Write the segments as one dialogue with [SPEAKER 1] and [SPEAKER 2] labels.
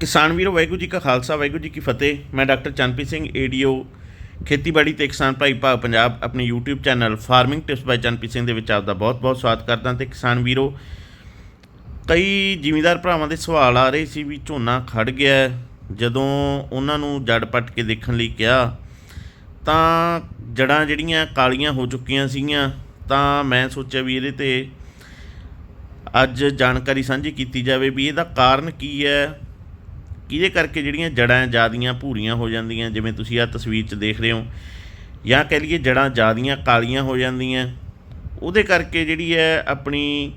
[SPEAKER 1] ਕਿਸਾਨ ਵੀਰੋ, ਵਾਹਿਗੁਰੂ ਜੀ ਕਾ ਖਾਲਸਾ, ਵਾਹਿਗੁਰੂ ਜੀ ਕੀ ਫਤਿਹ। ਮੈਂ ਡਾਕਟਰ ਚੰਨਪ੍ਰੀਤ ਸਿੰਘ, ਏਡੀਓ, ਖੇਤੀਬਾੜੀ ਤੇ ਕਿਸਾਨ ਭਾਈ ਭਾਗ ਪੰਜਾਬ, ਆਪਣੇ YouTube channel farming tips by Channpreet Singh ਦੇ ਵਿੱਚ ਆਪ ਦਾ ਬਹੁਤ-ਬਹੁਤ ਸਵਾਗਤ ਕਰਦਾ ਤੇ ਕਿਸਾਨ ਵੀਰੋ, ਕਈ ਜ਼ਿਮੀਂਦਾਰ ਭਰਾਵਾਂ ਦੇ ਸਵਾਲ ਆ ਰਹੇ ਸੀ ਵੀ ਝੋਨਾ ਖੜ ਗਿਆ ਜਦੋਂ ਉਹਨਾਂ ਨੂੰ ਜੜ ਪੱਟ ਕੇ ਦੇਖਣ ਲਈ ਕਿਹਾ, ਤਾਂ ਜੜਾਂ ਜਿਹੜੀਆਂ ਕਾਲੀਆਂ ਹੋ ਚੁੱਕੀਆਂ ਸੀਗੀਆਂ। ਤਾਂ ਮੈਂ ਸੋਚਿਆ ਵੀ ਇਹਦੇ ਤੇ ਅੱਜ ਜਾਣਕਾਰੀ ਸਾਂਝੀ ਕੀਤੀ ਜਾਵੇ ਵੀ ਇਹਦਾ ਕਾਰਨ ਕੀ ਹੈ। ਕਿਹਦੇ ਕਰਕੇ ਜਿਹੜੀਆਂ ਜੜਾਂ ਜਿਆਦੀਆਂ ਭੂਰੀਆਂ ਹੋ ਜਾਂਦੀਆਂ, ਜਿਵੇਂ ਤੁਸੀਂ ਆਹ ਤਸਵੀਰ 'ਚ ਦੇਖ ਰਹੇ ਹੋ, ਜਾਂ ਕਹਿ ਲਈਏ ਜੜਾਂ ਜਿਆਦੀਆਂ ਕਾਲੀਆਂ ਹੋ ਜਾਂਦੀਆਂ, ਉਹਦੇ ਕਰਕੇ ਜਿਹੜੀ ਹੈ ਆਪਣੀ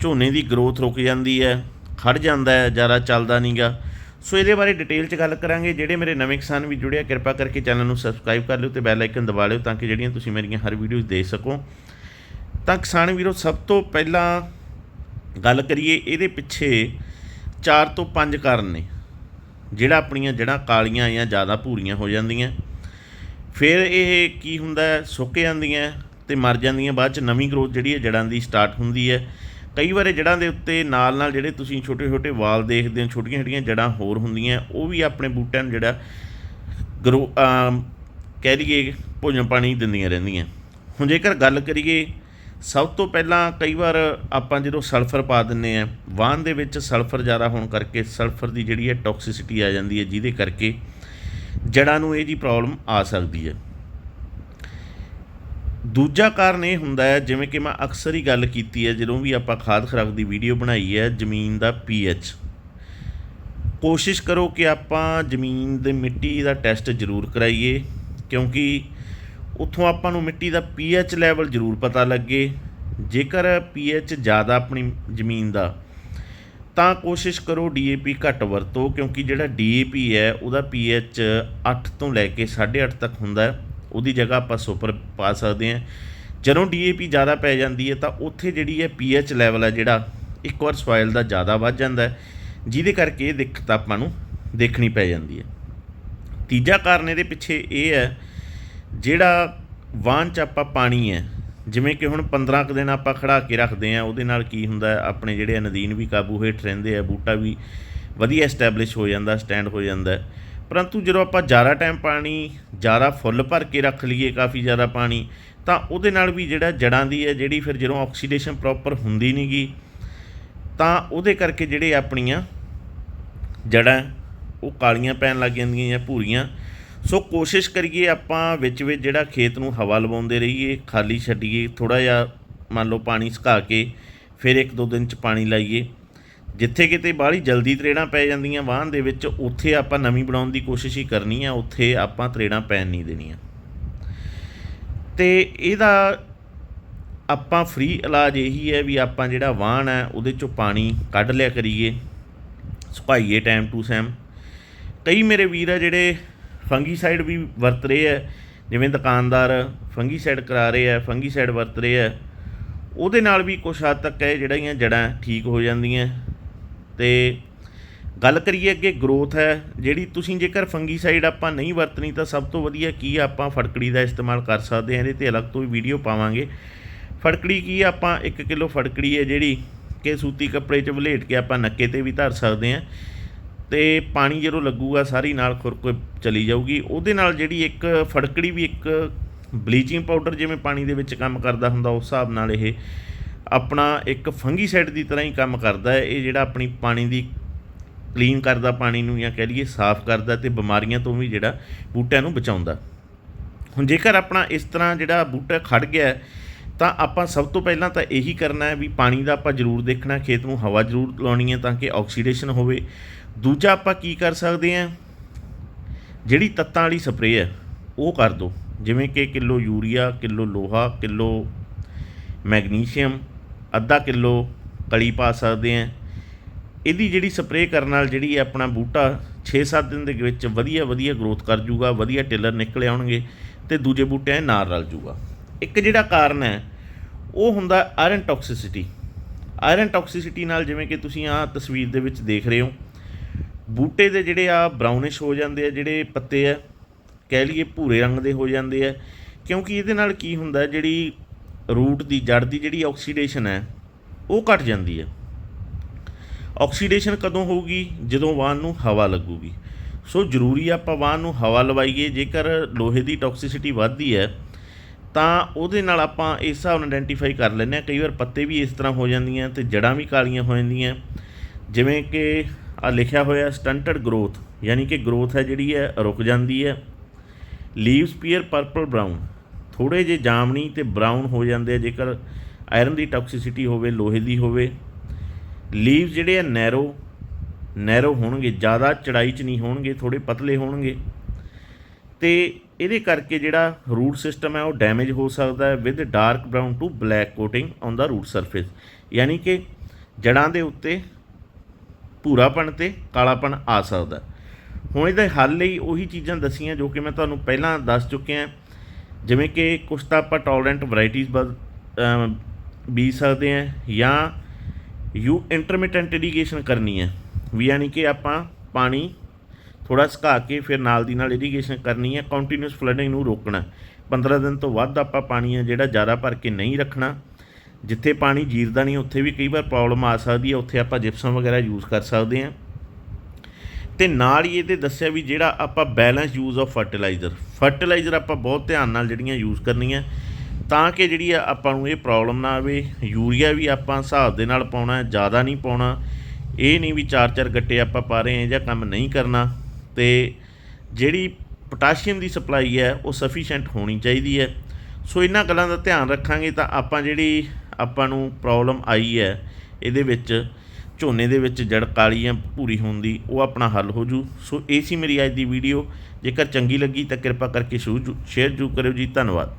[SPEAKER 1] ਝੋਨੇ ਦੀ ਗਰੋਥ ਰੁਕ ਜਾਂਦੀ ਹੈ ਖੜ ਜਾਂਦਾ ਹੈ, ਜ਼ਿਆਦਾ ਚੱਲਦਾ ਨਹੀਂਗਾ ਸੋ ਇਹਦੇ ਬਾਰੇ ਡਿਟੇਲ 'ਚ ਗੱਲ ਕਰਾਂਗੇ। ਜਿਹੜੇ ਮੇਰੇ ਨਵੇਂ ਕਿਸਾਨ ਵੀ ਜੁੜਿਆ ਕਿਰਪਾ ਕਰਕੇ ਚੈਨਲ ਨੂੰ ਸਬਸਕ੍ਰਾਈਬ ਕਰ ਲਿਓ ਤੇ ਬੈਲ ਆਈਕਨ ਦਬਾ ਲਿਓ ਤਾਂ ਕਿ ਜਿਹੜੀਆਂ ਤੁਸੀਂ ਮੇਰੀਆਂ ਹਰ ਵੀਡੀਓਜ਼ ਦੇਖ ਸਕੋ। ਤਾਂ ਕਿਸਾਨ ਵੀਰੋ, ਸਭ ਤੋਂ ਪਹਿਲਾਂ ਗੱਲ ਕਰੀਏ, ਇਹਦੇ ਪਿੱਛੇ 4 ਤੋਂ 5 ਕਾਰਨ ਨੇ। ਜਿਹੜਾ ਆਪਣੀਆਂ ਜੜ੍ਹਾਂ ਕਾਲੀਆਂ ਜਾਂ ਜ਼ਿਆਦਾ ਭੂਰੀਆਂ ਹੋ ਜਾਂਦੀਆਂ। ਫਿਰ ਇਹ ਕੀ ਹੁੰਦਾ ਸੁੱਕ ਜਾਂਦੀਆਂ ਤੇ ਮਰ ਜਾਂਦੀਆਂ। ਬਾਅਦ ਚ ਨਵੀਂ ਗਰੋਥ ਜਿਹੜੀ ਹੈ ਜੜ੍ਹਾਂ ਦੀ ਸਟਾਰਟ ਹੁੰਦੀ ਹੈ। ਕਈ ਵਾਰ ਇਹ ਜੜ੍ਹਾਂ ਦੇ ਉੱਤੇ ਨਾਲ ਨਾਲ ਜਿਹੜੇ ਤੁਸੀਂ ਛੋਟੇ ਛੋਟੇ ਵਾਲ ਦੇਖਦੇ ਹੋ ਛੋਟੀਆਂ ਛੋਟੀਆਂ ਜੜ੍ਹਾਂ ਹੋਰ ਹੁੰਦੀਆਂ, ਉਹ ਵੀ ਆਪਣੇ ਬੂਟਿਆਂ ਨੂੰ ਜਿਹੜਾ ਗਰੋ ਕਹਿ ਲਈਏ ਭੋਜਨ ਪਾਣੀ ਦਿੰਦੀਆਂ ਰਹਿੰਦੀਆਂ। ਹੁਣ ਜੇਕਰ ਗੱਲ ਕਰੀਏ ਸਭ ਤੋਂ ਪਹਿਲਾਂ ਕਈ ਵਾਰ ਆਪਾਂ ਜਦੋਂ ਸਲਫਰ ਪਾ ਦਿੰਨੇ ਆ ਵਾਹਨ ਦੇ ਵਿੱਚ ਸਲਫਰ ਜ਼ਿਆਦਾ ਹੋਣ ਕਰਕੇ ਸਲਫਰ ਦੀ ਜਿਹੜੀ ਹੈ ਟੌਕਸਿਸਿਟੀ ਆ ਜਾਂਦੀ ਹੈ, ਜਿਹਦੇ ਕਰਕੇ ਜੜ੍ਹਾਂ ਨੂੰ ਇਹ ਜੀ ਪ੍ਰੋਬਲਮ ਆ ਸਕਦੀ ਹੈ। ਦੂਜਾ ਕਾਰਨ ਇਹ ਹੁੰਦਾ ਹੈ, ਜਿਵੇਂ ਕਿ ਮੈਂ ਅਕਸਰ ਹੀ ਗੱਲ ਕੀਤੀ ਹੈ, ਜਦੋਂ ਵੀ ਆਪਾਂ ਖਾਦ ਖਰਾਕ ਦੀ ਵੀਡੀਓ ਬਣਾਈ ਹੈ, ਜ਼ਮੀਨ ਦਾ ਪੀਐਚ ਕੋਸ਼ਿਸ਼ ਕਰੋ ਕਿ ਆਪਾਂ ਜ਼ਮੀਨ ਦੇ ਮਿੱਟੀ ਦਾ ਟੈਸਟ ਜ਼ਰੂਰ ਕਰਾਈਏ, ਕਿਉਂਕਿ ਉੱਥੋਂ ਆਪਾਂ ਨੂੰ ਮਿੱਟੀ ਦਾ ਪੀਐਚ ਲੈਵਲ ਜ਼ਰੂਰ ਪਤਾ ਲੱਗੇ। ਜੇਕਰ ਪੀਐਚ ਜ਼ਿਆਦਾ ਆਪਣੀ ਜ਼ਮੀਨ ਦਾ, ਤਾਂ ਕੋਸ਼ਿਸ਼ ਕਰੋ ਡੀਏਪੀ ਘੱਟ ਵਰਤੋ, ਕਿਉਂਕਿ ਜਿਹੜਾ ਡੀਏਪੀ ਹੈ, ਉਹਦਾ ਪੀਐਚ 8 ਤੋਂ ਲੈ ਕੇ 8.5 ਤੱਕ ਹੁੰਦਾ ਉਹਦੀ ਜਗ੍ਹਾ ਆਪਾਂ ਸੁਪਰ ਪਾ ਸਕਦੇ ਹਾਂ। ਜਦੋਂ ਡੀਏਪੀ ਜ਼ਿਆਦਾ ਪੈ ਜਾਂਦੀ ਹੈ, ਤਾਂ ਉੱਥੇ ਜਿਹੜੀ ਹੈ ਪੀਐਚ ਲੈਵਲ ਹੈ ਜਿਹੜਾ, ਇੱਕ ਵਾਰ ਸੋਇਲ ਦਾ ਜ਼ਿਆਦਾ ਵੱਧ ਜਾਂਦਾ ਹੈ, ਜਿਹਦੇ ਕਰਕੇ ਇਹ ਦਿੱਕਤ ਆਪਾਂ ਨੂੰ ਦੇਖਣੀ ਪੈ ਜਾਂਦੀ ਹੈ। ਤੀਜਾ ਕਾਰਨ ਇਹਦੇ ਪਿੱਛੇ ਇਹ ਹੈ ਜਿਹੜਾ ਵਾਹਨ ਚ ਆਪਾਂ ਪਾਣੀ ਹੈ, ਜਿਵੇਂ ਕਿ ਹੁਣ 15 ਕੁ ਦਿਨ ਆਪਾਂ ਖੜਾ ਕੇ ਰੱਖਦੇ ਹਾਂ, ਉਹਦੇ ਨਾਲ ਕੀ ਹੁੰਦਾ ਆਪਣੇ ਜਿਹੜੇ ਨਦੀਨ ਵੀ ਕਾਬੂ ਹੇਠ ਰਹਿੰਦੇ ਆ, ਬੂਟਾ ਵੀ ਵਧੀਆ ਐਸਟੈਬਲਿਸ਼ ਹੋ ਜਾਂਦਾ ਸਟੈਂਡ ਹੋ ਜਾਂਦਾ ਪਰੰਤੂ ਜਦੋਂ ਆਪਾਂ ਜ਼ਿਆਦਾ ਟਾਈਮ ਪਾਣੀ, ਜ਼ਿਆਦਾ ਫੁੱਲ ਭਰ ਕੇ ਰੱਖ ਲਈਏ ਕਾਫੀ ਜ਼ਿਆਦਾ ਪਾਣੀ, ਤਾਂ ਉਹਦੇ ਨਾਲ ਵੀ ਜਿਹੜਾ ਜੜਾਂ ਦੀ ਹੈ, ਜਿਹੜੀ ਫਿਰ ਜਦੋਂ ਆਕਸੀਡੇਸ਼ਨ ਪ੍ਰੋਪਰ ਹੁੰਦੀ ਨਹੀਂਗੀ ਤਾਂ ਉਹਦੇ ਕਰਕੇ ਜਿਹੜੇ ਆਪਣੀਆਂ ਜੜਾਂ, ਉਹ ਕਾਲੀਆਂ ਪੈਣ ਲੱਗ ਜਾਂਦੀਆਂ ਜਾਂ ਭੂਰੀਆਂ ਸੋ ਕੋਸ਼ਿਸ਼ ਕਰੀਏ ਆਪਾਂ ਵਿੱਚ ਵਿੱਚ ਜਿਹੜਾ ਖੇਤ ਨੂੰ ਹਵਾ ਲਵਾਉਂਦੇ ਰਹੀਏ, ਖਾਲੀ ਛੱਡੀਏ ਥੋੜਾ ਜਿਹਾ ਮੰਨ ਲਓ ਪਾਣੀ ਸੁਕਾ ਕੇ ਫਿਰ ਇੱਕ ਦੋ ਦਿਨ ਚ ਪਾਣੀ ਲਾਈਏ। ਜਿੱਥੇ ਕਿਤੇ ਬਾਹਲੀ ਜਲਦੀ ਤਰੇੜਾਂ ਪੈ ਜਾਂਦੀਆਂ ਵਾਹਨ ਦੇ ਵਿੱਚ, ਉੱਥੇ ਆਪਾਂ ਨਵੀਂ ਬਣਾਉਣ ਦੀ ਕੋਸ਼ਿਸ਼ ਹੀ ਕਰਨੀ ਆ, ਉੱਥੇ ਆਪਾਂ ਤਰੇੜਾਂ ਪੈਣ ਨਹੀਂ ਦੇਣੀਆਂ। ਤੇ ਇਹਦਾ ਆਪਾਂ ਫ੍ਰੀ ਇਲਾਜ ਇਹੀ ਹੈ ਵੀ ਆਪਾਂ ਜਿਹੜਾ ਵਾਹਨ ਹੈ, ਉਹਦੇ ਚੋਂ ਪਾਣੀ ਕੱਢ ਲਿਆ ਕਰੀਏ, ਸੁਕਾਈਏ ਟਾਈਮ ਟੂ ਸੈਮ ਕਈ ਮੇਰੇ ਵੀਰ ਆ ਜਿਹੜੇ ਫੰਗੀਸਾਈਡ ਵੀ ਵਰਤ ਰਹੇ ਹੈ ਜਿਵੇਂ ਦੁਕਾਨਦਾਰ ਫੰਗੀਸਾਈਡ ਕਰਾ ਰਹੇ ਆ, ਫੰਗੀਸਾਈਡ ਵਰਤ ਰਹੇ ਹੈ ਉਹਦੇ ਨਾਲ ਵੀ ਕੁਛ ਹੱਦ ਤੱਕ ਹੈ ਜਿਹੜੀਆਂ ਜੜਾਂ ਠੀਕ ਹੋ ਜਾਂਦੀਆਂ। ਤੇ ਗੱਲ ਕਰੀਏ ਅੱਗੇ ਗਰੋਥ ਹੈ, ਜਿਹੜੀ ਤੁਸੀਂ ਜੇਕਰ ਫੰਗੀਸਾਈਡ ਆਪਾਂ ਨਹੀਂ ਵਰਤਣੀ ਤਾਂ ਸਭ ਤੋਂ ਵਧੀਆ ਕੀ ਆਪਾਂ ਫੜਕੜੀ ਦਾ ਇਸਤੇਮਾਲ ਕਰ ਸਕਦੇ ਹਾਂ, ਇਹਦੇ ਤੇ ਅਲੱਗ ਤੋਂ ਵੀ ਵੀਡੀਓ ਪਾਵਾਂਗੇ। ਫੜਕੜੀ ਕੀ ਆਪਾਂ 1 ਕਿਲੋ ਫੜਕੜੀ ਹੈ ਜਿਹੜੀ ਕਿ ਸੂਤੀ ਕੱਪੜੇ 'ਚ ਵਲੇਟ ਕੇ ਆਪਾਂ ਨੱਕੇ ਤੇ ਵੀ ਧਰ ਸਕਦੇ ਹਾਂ। ਤੇ ਪਾਣੀ ਜਦੋਂ ਲੱਗੂਗਾ, ਸਾਰੀ ਨਾਲ ਖੁਰਕ ਚਲੀ ਜਾਊਗੀ। ਉਹਦੇ ਨਾਲ ਜਿਹੜੀ ਇੱਕ ਫੜਕੜੀ ਵੀ ਇੱਕ ਬਲੀਚਿੰਗ ਪਾਊਡਰ ਜਿਵੇਂ ਪਾਣੀ ਦੇ ਵਿੱਚ ਕੰਮ ਕਰਦਾ ਹੁੰਦਾ, ਉਸ ਹਿਸਾਬ ਨਾਲ ਇਹ ਆਪਣਾ ਇੱਕ ਫੰਗੀਸਾਈਡ ਦੀ ਤਰ੍ਹਾਂ ਹੀ ਕੰਮ ਕਰਦਾ ਹੈ। ਇਹ ਜਿਹੜਾ ਆਪਣੀ ਪਾਣੀ ਦੀ ਕਲੀਨ ਕਰਦਾ ਪਾਣੀ ਨੂੰ ਜਾਂ ਕਹਿ ਲਈਏ ਸਾਫ਼ ਕਰਦਾ ਤੇ ਬਿਮਾਰੀਆਂ ਤੋਂ ਵੀ ਜਿਹੜਾ ਬੂਟਿਆਂ ਨੂੰ ਬਚਾਉਂਦਾ। ਹੁਣ ਜੇਕਰ ਆਪਣਾ ਇਸ ਤਰ੍ਹਾਂ ਜਿਹੜਾ ਬੂਟਾ ਖੜ ਗਿਆ ਤਾਂ ਆਪਾਂ ਸਭ ਤੋਂ ਪਹਿਲਾਂ ਤਾਂ ਇਹੀ ਕਰਨਾ ਹੈ ਵੀ ਪਾਣੀ ਦਾ ਆਪਾਂ ਜ਼ਰੂਰ ਦੇਖਣਾ ਖੇਤ ਨੂੰ ਹਵਾ ਜ਼ਰੂਰ ਲਾਉਣੀ ਹੈ ਤਾਂ ਕਿ ਆਕਸੀਡੇਸ਼ਨ ਹੋਵੇ। ਦੂਜਾ ਆਪਾਂ ਕੀ ਕਰ ਸਕਦੇ ਹਾਂ? ਜਿਹੜੀ ਤੱਤਾਂ ਵਾਲੀ ਸਪਰੇਅ ਹੈ, ਉਹ ਕਰ ਦਿਓ ਜਿਵੇਂ ਕਿ ਕਿਲੋ ਯੂਰੀਆ, ਕਿਲੋ ਲੋਹਾ, ਕਿਲੋ ਮੈਗਨੀਸ਼ੀਅਮ, ਅੱਧਾ ਕਿਲੋ ਕਲੀ ਪਾ ਸਕਦੇ ਹਾਂ। ਇਹਦੀ ਜਿਹੜੀ ਸਪਰੇਅ ਕਰਨ ਨਾਲ ਜਿਹੜੀ ਆਪਣਾ ਬੂਟਾ 6-7 ਦਿਨ ਦੇ ਵਿੱਚ ਵਧੀਆ ਵਧੀਆ ਗਰੋਥ ਕਰ ਜੂਗਾ, ਵਧੀਆ ਟਿਲਰ ਨਿਕਲ ਆਉਣਗੇ ਤੇ ਦੂਜੇ ਬੂਟਿਆਂ ਨਾਲ ਰਲ ਜੂਗਾ। ਇੱਕ ਜਿਹੜਾ ਕਾਰਨ ਹੈ, ਉਹ ਹੁੰਦਾ ਆਇਰਨ ਟੌਕਸਿਸਿਟੀ ਆਇਰਨ ਟੌਕਸਿਸਿਟੀ ਨਾਲ ਜਿਵੇਂ ਕਿ ਤੁਸੀਂ ਆਹ ਤਸਵੀਰ ਦੇ ਵਿੱਚ ਦੇਖ ਰਹੇ ਹੋ, ਬੂਟੇ ਦੇ ਜਿਹੜੇ ਆ ਬਰਾਊਨਿਸ਼ ਹੋ ਜਾਂਦੇ ਆ, ਜਿਹੜੇ ਪੱਤੇ ਆ, ਕਹਿ ਲਈਏ ਭੂਰੇ ਰੰਗ ਦੇ ਹੋ ਜਾਂਦੇ ਆ, ਕਿਉਂਕਿ ਇਹਦੇ ਨਾਲ ਕੀ ਹੁੰਦਾ, ਜਿਹੜੀ ਰੂਟ ਦੀ ਜੜ ਦੀ ਜਿਹੜੀ ਆਕਸੀਡੇਸ਼ਨ ਹੈ, ਉਹ ਘਟ ਜਾਂਦੀ ਹੈ। ਆਕਸੀਡੇਸ਼ਨ ਕਦੋਂ ਹੋਊਗੀ? ਜਦੋਂ ਵਾਹਨ ਨੂੰ ਹਵਾ ਲੱਗੂਗੀ। ਸੋ ਜ਼ਰੂਰੀ ਆਪਾਂ ਵਾਹਨ ਨੂੰ ਹਵਾ ਲਵਾਈਏ, ਜੇਕਰ ਲੋਹੇ ਦੀ ਟੌਕਸਿਸਿਟੀ ਵੱਧਦੀ ਹੈ ਤਾਂ ਉਹਦੇ ਨਾਲ ਆਪਾਂ ਇਸ ਹਿਸਾਬ ਨਾਲ ਆਇਡੈਂਟੀਫਾਈ ਕਰ ਲੈਂਦੇ ਹਾਂ। ਕਈ ਵਾਰ ਪੱਤੇ ਵੀ ਇਸ ਤਰ੍ਹਾਂ ਹੋ ਜਾਂਦੀਆਂ ਤੇ ਜੜਾਂ ਵੀ ਕਾਲੀਆਂ ਹੋ ਜਾਂਦੀਆਂ। ਜਿਵੇਂ ਕਿ ਆ ਲਿਖਿਆ ਹੋਇਆ ਸਟੰਟਡ ਗਰੋਥ ਯਾਨੀ ਕਿ ਗਰੋਥ ਹੈ ਜਿਹੜੀ ਹੈ, ਰੁਕ ਜਾਂਦੀ ਹੈ। ਲੀਵਸ ਪੀਅਰ ਪਰਪਲ ਬਰਾਊਨ ਥੋੜੇ ਜਿਹੇ ਜਾਮਣੀ ਤੇ ਬਰਾਊਨ ਹੋ ਜਾਂਦੇ ਆ। ਜੇਕਰ ਆਇਰਨ ਦੀ ਟੌਕਸਿਸਿਟੀ ਹੋਵੇ, ਲੋਹੇ ਦੀ ਹੋਵੇ ਲੀਵਸ ਜਿਹੜੇ ਆ ਨੈਰੋ ਨੈਰੋ ਹੋਣਗੇ, ਜ਼ਿਆਦਾ ਚੜਾਈ 'ਚ ਨਹੀਂ ਹੋਣਗੇ ਥੋੜੇ ਪਤਲੇ ਹੋਣਗੇ। ਤੇ ਇਹਦੇ ਕਰਕੇ ਜਿਹੜਾ ਰੂਟ ਸਿਸਟਮ ਹੈ ਉਹ ਡੈਮੇਜ ਹੋ ਸਕਦਾ ਹੈ with dark brown to black coating on the root surface ਯਾਨੀ ਕਿ ਜੜਾਂ ਦੇ ਉੱਤੇ ਭੂਰਾਪਣ ਤੇ ਕਾਲਾਪਣ ਆ ਸਕਦਾ ਹੁਣ ਇਹਦੇ ਹੱਲ ਲਈ ਉਹੀ ਚੀਜ਼ਾਂ ਦਸੀਆਂ ਜੋ ਕਿ ਮੈਂ ਤੁਹਾਨੂੰ ਪਹਿਲਾਂ ਦੱਸ ਚੁੱਕਿਆ ਜਿਵੇਂ ਕਿ ਕੁਛ ਤਾਂ ਆਪਾਂ ਟੋਲਰੈਂਟ ਵੈਰਾਈਟੀਜ਼ ਬਦ ਬੀਜ ਸਕਦੇ ਹਾਂ ਜਾਂ ਯੂ ਇੰਟਰਮਿਟੈਂਟ ਇਰੀਗੇਸ਼ਨ ਕਰਨੀ ਹੈ। ਵੀ ਯਾਨੀ ਕਿ ਆਪਾਂ ਪਾਣੀ ਥੋੜਾ ਸੁਕਾ ਕੇ ਫਿਰ ਨਾਲ ਦੀ ਨਾਲ ਇਰੀਗੇਸ਼ਨ ਕਰਨੀ ਹੈ ਕੰਟੀਨਿਊਸ ਫਲੱਡਿੰਗ ਨੂੰ ਰੋਕਣਾ 15 ਦਿਨ ਤੋਂ ਵੱਧ ਆਪਾਂ ਪਾਣੀ ਹੈ ਜਿਹੜਾ ਜ਼ਿਆਦਾ ਭਰ ਕੇ ਨਹੀਂ ਰੱਖਣਾ। ਜਿੱਥੇ ਪਾਣੀ ਜੀਰਦਾ ਨਹੀਂ, ਉੱਥੇ ਵੀ ਕਈ ਵਾਰ ਪ੍ਰੋਬਲਮ ਆ ਸਕਦੀ ਹੈ, ਉੱਥੇ ਆਪਾਂ ਜਿਪਸਮ ਵਗੈਰਾ ਯੂਜ਼ ਕਰ ਸਕਦੇ ਹਾਂ। ਤੇ ਨਾਲ ਹੀ ਇਹਦੇ ਦੱਸਿਆ ਵੀ ਜਿਹੜਾ ਆਪਾਂ balance use of fertiliser fertiliser ਆਪਾਂ ਬਹੁਤ ਧਿਆਨ ਨਾਲ ਜਿਹੜੀਆਂ ਯੂਜ਼ ਕਰਨੀਆਂ, ਤਾਂ ਕਿ ਜਿਹੜੀ ਆ ਆਪਾਂ ਨੂੰ ਇਹ ਪ੍ਰੋਬਲਮ ਨਾ ਆਵੇ। ਯੂਰੀਆ ਵੀ ਆਪਾਂ ਹਿਸਾਬ ਦੇ ਨਾਲ ਪਾਉਣਾ, ਜ਼ਿਆਦਾ ਨਹੀਂ ਪਾਉਣਾ। ਇਹ ਨਹੀਂ ਵੀ ਚਾਰ ਚਾਰ ਗੱਟੇ ਆਪਾਂ ਪਾ ਰਹੇ ਹਾਂ ਜਾਂ ਕੰਮ ਨਹੀਂ ਕਰਨਾ। ਤੇ ਜਿਹੜੀ ਪੋਟਾਸ਼ੀਅਮ ਦੀ ਸਪਲਾਈ ਹੈ ਉਹ ਸਫੀਸ਼ੀਐਂਟ ਹੋਣੀ ਚਾਹੀਦੀ ਹੈ। ਸੋ ਇਹਨਾਂ ਗੱਲਾਂ ਦਾ ਧਿਆਨ ਰੱਖਾਂਗੇ ਤਾਂ ਆਪਾਂ ਜਿਹੜੀ ਆਪਾਂ ਨੂੰ ਪ੍ਰੋਬਲਮ ਆਈ ਹੈ, ਇਹਦੇ ਵਿੱਚ ਝੋਨੇ ਦੇ ਵਿੱਚ ਜੜ ਕਾਲੀ ਜਾਂ ਭੂਰੀ ਹੋਣ ਦੀ ਉਹ ਆਪਣਾ ਹੱਲ ਹੋ ਜੂ। ਸੋ ਇਹ ਸੀ ਮੇਰੀ ਅੱਜ ਦੀ ਵੀਡੀਓ ਜੇਕਰ ਚੰਗੀ ਲੱਗੀ ਤਾਂ ਕਿਰਪਾ ਕਰਕੇ ਸ਼ੇਅਰ ਜੂ ਕਰਿਓ ਜੀ। ਧੰਨਵਾਦ।